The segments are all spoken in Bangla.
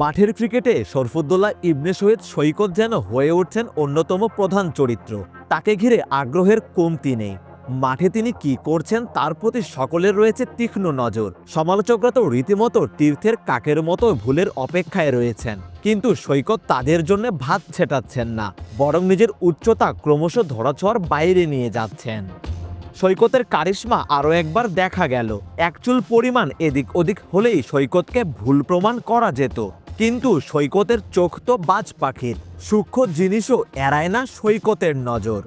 মাঠের ক্রিকেটে শরফুদ্দোল্লাহ ইবনে সৈয়দ সৈকত যেন হয়ে উঠছেন অন্যতম প্রধান চরিত্র। তাকে ঘিরে আগ্রহের কমতি নেই। মাঠে তিনি কি করছেন তার প্রতি সকলের রয়েছে তীক্ষ্ণ নজর। সমালোচকরা তো রীতিমতো তীর্থের কাকের মতো ভুলের অপেক্ষায় রয়েছেন। কিন্তু সৈকত তাদের জন্য ভাত ছেটাচ্ছেন না, বরং নিজের উচ্চতা ক্রমশ ধরাছোঁয়ার বাইরে নিয়ে যাচ্ছেন। সৈকতের কারিশমা আরও একবার দেখা গেল। একচুল পরিমাণ এদিক ওদিক হলেই সৈকতকে ভুল প্রমাণ করা যেত। কিন্তু সৈকতের চোখ তো বাজ পাখির, সূক্ষ্ম জিনিসও এড়ায় না সৈকতের নজর।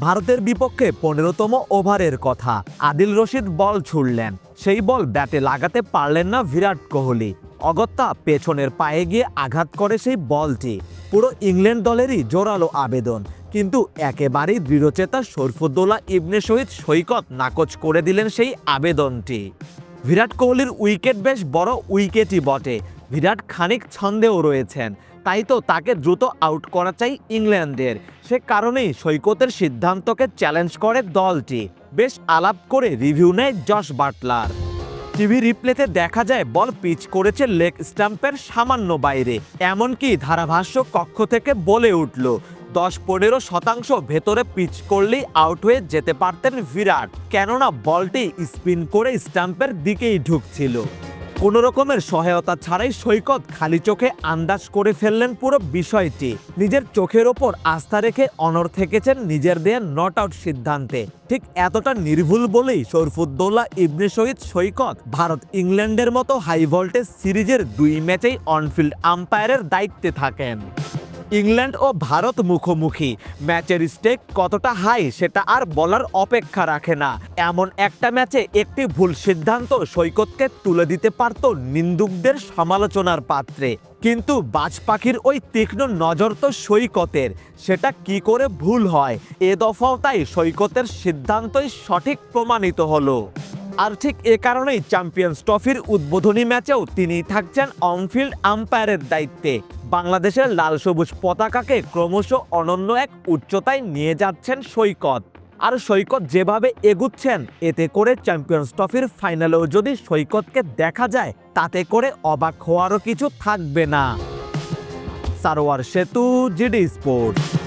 ভারতের বিপক্ষে পনেরোতম ওভারের কথা, আদিল রশিদ বল ছুড়লেন। সেই বল ব্যাটে লাগাতে পারলেন না বিরাট কোহলি। অগত্যা পেছনের পায়ে গিয়ে আঘাত করে সেই বলটি। পুরো ইংল্যান্ড দলেরই জোরালো আবেদন। কিন্তু একেবারেই দৃঢ়চেতা শরফুদ্দোল্লাহ ইবনে শহীদ সৈকত নাকচ করে দিলেন সেই আবেদনটি। বিরাট কোহলির উইকেট বেশ বড় উইকেটই বটে। বিরাট খানিক ছন্দেও রয়েছেন। তাই তো তাকে দ্রুত আউট করা চাই ইংল্যান্ডের। সে কারণেই সৈকতের সিদ্ধান্তকে চ্যালেঞ্জ করে দলটি। বেশ আলাপ করে রিভিউ নেয় জশ বাটলার। টিভি রিপ্লেতে দেখা যায়, বল পিচ করেছে লেগ স্টাম্পের সামান্য বাইরে। এমনকি ধারাভাষ্য কক্ষ থেকে বলে উঠল দশ পনেরো শতাংশ ভেতরে পিচ করলেই আউট হয়ে যেতে পারতেন বিরাট। কেননা বলটি স্পিন করে স্টাম্পের দিকেই ঢুকছিল। কোনো রকমের সহায়তা ছাড়াই সৈকত খালি চোখে আন্দাজ করে ফেললেন পুরো বিষয়টি। নিজের চোখের ওপর আস্থা রেখে অনর থেকেছেন নিজের দেয়া নট আউট সিদ্ধান্তে। ঠিক এতটা নির্ভুল বলেই শরফুদ্দৌলা, ইবনে শহীদ সৈকত ভারত ইংল্যান্ডের মতো হাই ভোল্টেজ সিরিজের দুই ম্যাচেই অনফিল্ড আম্পায়ারের দায়িত্বে থাকেন। ইংল্যান্ড ও ভারত মুখোমুখি। ম্যাচের স্টেক কতটা হাই সেটা আর বলার অপেক্ষা রাখে না। এমন একটা ম্যাচে একটি ভুল সিদ্ধান্ত সৈকতকে তুলে দিতে পারত নিন্দুকদের সমালোচনার পাত্রে। কিন্তু বাজ পাখির ওই তীক্ষ্ণ নজর তো সৈকতের, সেটা কি করে ভুল হয়? এ দফাও তাই সৈকতের সিদ্ধান্তই সঠিক প্রমাণিত হলো। আর ঠিক এ কারণেই চ্যাম্পিয়ন্স ট্রফির উদ্বোধনী ম্যাচেও তিনি থাকছেন অনফিল্ড আম্পায়ারের দায়িত্বে। বাংলাদেশের লাল সবুজ পতাকাকে ক্রমশ অনন্য এক উচ্চতায় নিয়ে যাচ্ছেন সৈকত। আর সৈকত যেভাবে এগুচ্ছেন, এতে করে চ্যাম্পিয়ন্স ট্রফির ফাইনালেও যদি সৈকতকে দেখা যায়, তাতে করে অবাক হওয়ারও কিছু থাকবে না। সারোয়ার সেতু, জিডি স্পোর্টস।